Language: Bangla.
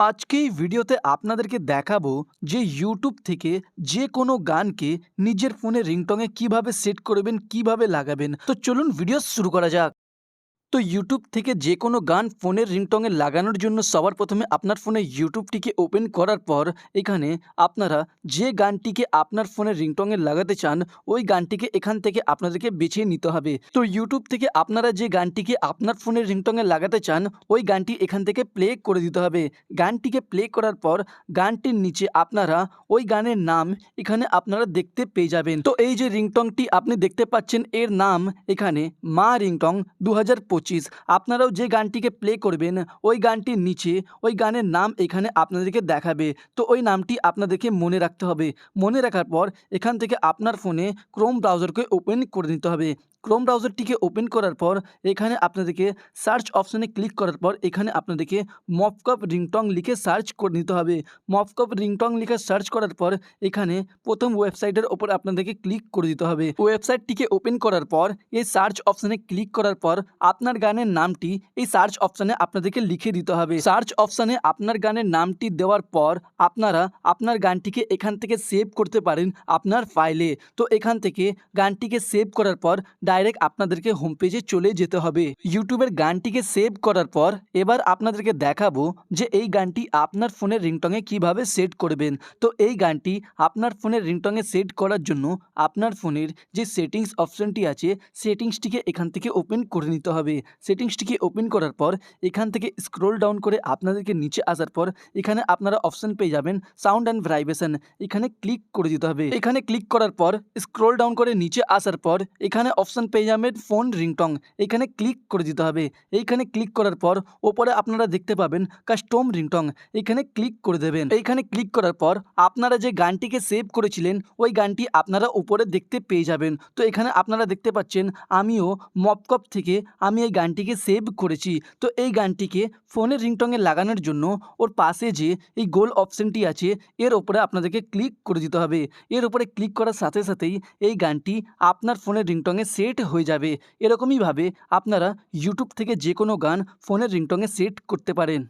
আজকে এই ভিডিওতে আপনাদেরকে দেখাবো যে ইউটিউব থেকে যে কোনো গানকে নিজের ফোনে রিংটংয়ে কীভাবে সেট করবেন, কীভাবে লাগাবেন। তো চলুন ভিডিও শুরু করা যাক। তো ইউটিউব থেকে যে কোনো গান ফোনের রিংটংয়ে লাগানোর জন্য সবার প্রথমে আপনার ফোনে ইউটিউবটিকে ওপেন করার পর এখানে আপনারা যে গানটিকে আপনার ফোনের রিংটংয়ে লাগাতে চান, ওই গানটিকে এখান থেকে আপনাদেরকে বেছে নিতে হবে। তো ইউটিউব থেকে আপনারা যে গানটিকে আপনার ফোনের রিংটংয়ে লাগাতে চান, ওই গানটি এখান থেকে প্লে করে দিতে হবে। গানটিকে প্লে করার পর গানটির নিচে আপনারা ওই গানের নাম এখানে আপনারা দেখতে পেয়ে যাবেন। তো এই যে রিংটংটি আপনি দেখতে পাচ্ছেন, এর নাম এখানে মা রিংটং দু হাজার পঁচিশ। আপনারাও যে গানটিকে প্লে করবেন, ওই গানটির নিচে, ওই গানের নাম এখানে আপনাদেরকে দেখাবে। তো ওই নামটি আপনাদেরকে মনে রাখতে হবে। মনে রাখার পর এখান থেকে আপনার ফোনে ক্রোম ব্রাউজারকে ওপেন করে নিতে হবে। ক্রোম ব্রাউজারটিকে ওপেন করার পর এখানে আপনাদেরকে সার্চ অপশানে ক্লিক করার পর এখানে আপনাদেরকে মপকপ রিংটং লিখে সার্চ করে নিতে হবে। মপকপ রিংটং লিখে সার্চ করার পর এখানে প্রথম ওয়েবসাইটের ওপর আপনাদেরকে ক্লিক করে দিতে হবে। ওয়েবসাইটটিকে ওপেন করার পর এই সার্চ অপশানে ক্লিক করার পর আপনার গানের নামটি এই সার্চ অপশানে আপনাদেরকে লিখে দিতে হবে। সার্চ অপশানে আপনার গানের নামটি দেওয়ার পর আপনারা আপনার গানটিকে এখান থেকে সেভ করতে পারেন আপনার ফাইলে তো এখান থেকে গানটিকে সেভ করার পর ডাইরেক্ট আপনাদেরকে হোম পেজে চলে যেতে হবে। ইউটিউবের গানটিকে সেভ করার পর এবার আপনাদেরকে দেখাবো যে এই গানটি আপনার ফোনের রিংটংয়ে কীভাবে সেট করবেন। তো এই গানটি আপনার ফোনের রিংটংয়ে সেট করার জন্য আপনার ফোনের যে সেটিংস অপশনটি আছে সেটিংসটিকে এখান থেকে ওপেন করে নিতে হবে। সেটিংসটিকে ওপেন করার পর এখান থেকে স্ক্রোল ডাউন করে আপনাদেরকে নিচে আসার পর এখানে আপনারা অপশন পেয়ে যাবেন সাউন্ড অ্যান্ড ভাইব্রেশন এখানে ক্লিক করে দিতে হবে। এখানে ক্লিক করার পর স্ক্রোল ডাউন করে নিচে আসার পর এখানে অপশন পেয়ে যাবেন ফোন রিংটং এখানে ক্লিক করে দিতে হবে। এইখানে ক্লিক করার পর ওপরে আপনারা দেখতে পাবেন কাস্টম রিংটং এখানে ক্লিক করে দেবেন। এইখানে ক্লিক করার পর আপনারা যে গানটিকে সেভ করেছিলেন, ওই গানটি আপনারা উপরে দেখতে পেয়ে যাবেন। তো এখানে আপনারা দেখতে পাচ্ছেন, আমিও মপকপ থেকে আমি এই গানটিকে সেভ করেছি। তো এই গানটিকে ফোনের রিংটংয়ে লাগানোর জন্য ওর পাশে যে এই গোল অপশনটি আছে, এর ওপরে আপনাদেরকে ক্লিক করে দিতে হবে। এর উপরে ক্লিক করার সাথে সাথেই এই গানটি আপনার ফোনের রিংটংয়ে সেট হয়ে যাবে। এরকমইভাবে আপনারা ইউটিউব থেকে যে কোনো গান ফোনের রিংটংয়ে সেট করতে পারেন।